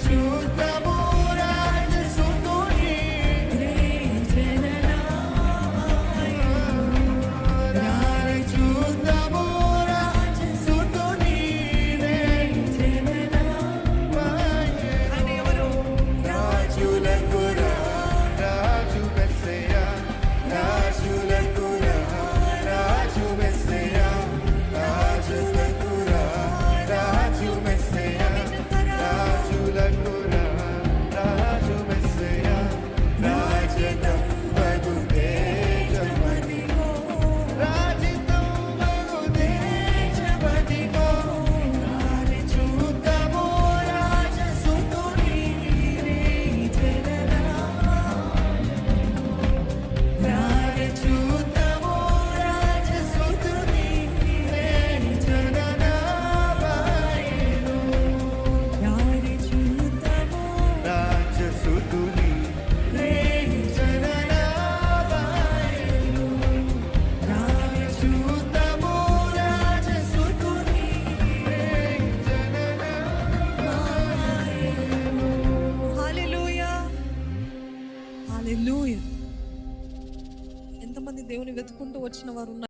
you హల్లెలూయా ఎంతమంది దేవుని వెతుకుంటూ వచ్చిన వారు ఉన్నారు.